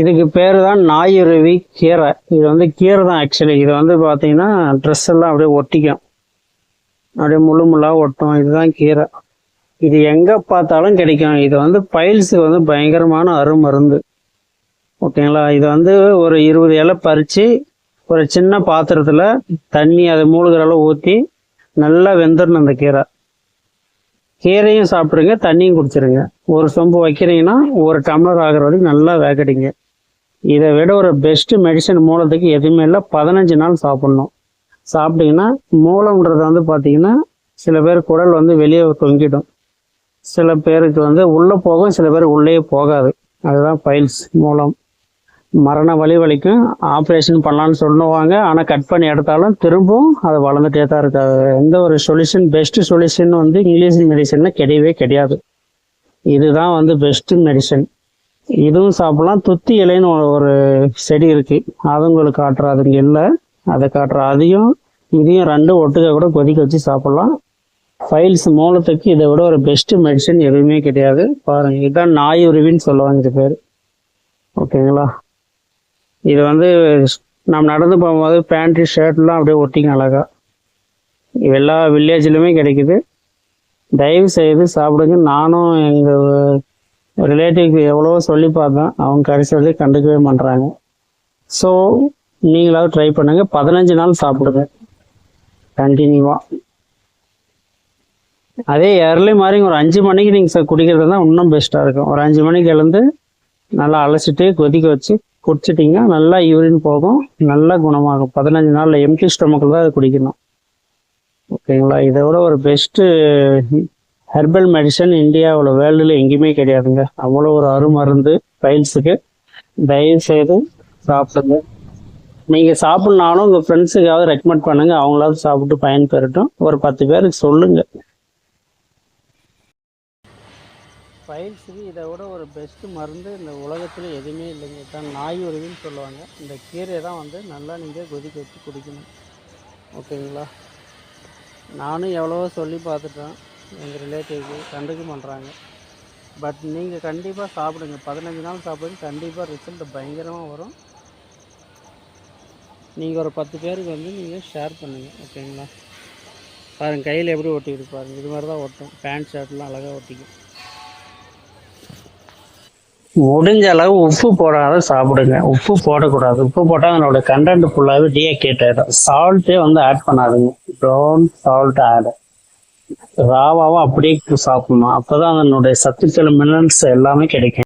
இதுக்கு பேர் தான் நாயுருவி கீரை. இது வந்து கீரை தான் ஆக்சுவலி இது வந்து பார்த்தீங்கன்னா ட்ரெஸ் எல்லாம் அப்படியே ஒட்டிக்கும். அப்படியே முழு முள்ளாக ஒட்டும். இதுதான் கீரை. இது எங்கே பார்த்தாலும் கிடைக்கும். இது வந்து பைல்ஸுக்கு வந்து பயங்கரமான அருமருந்து. ஓகேங்களா? இது வந்து ஒரு இருபது இலை பறித்து ஒரு சின்ன பாத்திரத்தில் தண்ணி அதை மூழ்கிற அளவு ஊற்றி நல்லா வெந்துடணும் அந்த கீரை. கீரையும் சாப்பிடுங்க தண்ணியும் குடிச்சிருங்க. ஒரு சொம்பு வைக்கிறீங்கன்னா ஒரு டம்ளர் ஆகிற வரைக்கும் நல்லா வேகடிங்க. இதை விட ஒரு பெஸ்ட்டு மெடிசன் மூலத்துக்கு எதுவுமே இல்லை. பதினஞ்சு நாள் சாப்பிட்ணும். சாப்பிட்டிங்கன்னா மூலம்ன்றது வந்து பார்த்திங்கன்னா சில பேர் குடல் வந்து வெளியே தொங்கிடும். சில பேருக்கு வந்து உள்ளே போகும் சில பேர் உள்ளே போகாது. அதுதான் பைல்ஸ் மூலம். மரண வலி வலிக்கும். ஆப்ரேஷன் பண்ணலான்னு சொல்லுவாங்க. ஆனால் கட் பண்ணி எடுத்தாலும் திரும்பவும் அது வளர்ந்துட்டே தான் இருக்காது எந்த ஒரு சொல்யூஷன் பெஸ்ட்டு சொல்யூஷன் வந்து இங்கிலீஷ் மெடிசனில் கிடையவே கிடையாது. இதுதான் வந்து பெஸ்ட்டு மெடிசன் இதுவும் சாப்பிடலாம். துத்தி இலைன்னு ஒரு- செடி இருக்கு. அது உங்களுக்கு காட்டுறோம் அதுங்க இல்லை. அதை காட்டுற அதையும் இதையும் ரெண்டும் ஒட்டுக்க கூட கொதிக்க வச்சு சாப்பிடலாம். ஃபைல்ஸ் மூலத்துக்கு இதை விட ஒரு பெஸ்ட் மெடிசன் எதுவுமே கிடையாது. பாருங்கள் இதுதான் நாயுருவின்னு சொல்லுவாங்க இது பேர். ஓகேங்களா? இது வந்து நம்ம நடந்து போகும்போது பேண்ட்டு ஷர்ட்லாம் அப்படியே ஒட்டிங்க அழகா. எல்லா வில்லேஜ்லையுமே கிடைக்குது. தயவு செய்து சாப்பிடுங்க. நானும் எங்கள் ரிலேட்டிவ்க்கு எவ்வளவோ சொல்லி பார்த்தேன். அவங்க கடைசி வரைக்கும் கண்டுக்கவே பண்ணுறாங்க ஸோ நீங்களாவது ட்ரை பண்ணுங்க. பதினஞ்சு நாள் சாப்பிடுங்க. கண்டினியூவாக அதே ஏர்லி மார்னிங் ஒரு அஞ்சு மணிக்கு நீங்கள் குடிக்கிறது தான் இன்னும் பெஸ்ட்டாக இருக்கும். ஒரு அஞ்சு மணிக்கு எழுந்து நல்லா அலசிட்டு கொதிக்க வச்சு குடிச்சிட்டிங்கன்னா நல்லா யூரின் போகும். நல்லா குணமாகும். பதினஞ்சு நாளில் எம்டி ஸ்டொமக்கில் தான் அது குடிக்கணும். ஓகேங்களா இதை விட ஒரு பெஸ்ட்டு ஹெர்பல் மெடிசன் இந்தியாவில் வேர்ல்டில் எங்கேயுமே கிடையாதுங்க. அவ்வளோ ஒரு அருமருந்து ஃபைல்ஸுக்கு தயவு செய்து சாப்பிடுங்க. நீங்கள் சாப்பிட்னாலும் உங்கள் ஃப்ரெண்ட்ஸுக்காவது ரெக்கமெண்ட் பண்ணுங்கள் அவங்களாவது சாப்பிட்டு பயன் பெறட்டும். ஒரு பத்து பேருக்கு சொல்லுங்கள் பயிற்சிக்கு இதை விட ஒரு பெஸ்ட்டு மருந்து இந்த உலகத்தில் எதுவுமே இல்லைங்க. தான் நாய் உருவின்னு சொல்லுவாங்க. இந்த கீரையை தான் வந்து நல்லா நீங்கள் கொதிக்க வச்சு குடிக்கணும். ஓகேங்களா? நானும் எவ்வளவோ சொல்லி பார்த்துட்டேன். எங்கள் ரிலேட்டிவ்க்கு கண்டுக்கும் பண்ணுறாங்க பட் நீங்கள் கண்டிப்பாக சாப்பிடுங்க. பதினஞ்சு நாள் சாப்பிடுங்க. கண்டிப்பாக ரிசல்ட் பயங்கரமாக வரும். நீங்கள் ஒரு பத்து பேருக்கு வந்து நீங்கள் ஷேர் பண்ணுங்கள் ஓகேங்களா பாருங்கள் கையில் எப்படி ஒட்டிக்கிட்டு பாருங்கள் இது மாதிரி தான் ஒட்டும் பேண்ட் ஷர்ட்லாம் அழகாக ஒட்டிக்கும். முடிஞ்ச அளவு உப்பு போடாத சாப்பிடுங்க. உப்பு போடக்கூடாது. உப்பு போட்டால் அதனோட கண்டென்ட் ஃபுல்லாகவே டீஆக்டிவேட் ஆகிடும் சால்ட்டே வந்து ஆட் பண்ணாதுங்க. ப்ரௌன் சால்ட் ஆட் ராவாவை அப்படியே சாப்பிடணும். அப்போதான் அதனுடைய சத்துக்கள் மினரல்ஸ் எல்லாமே கிடைக்கும்.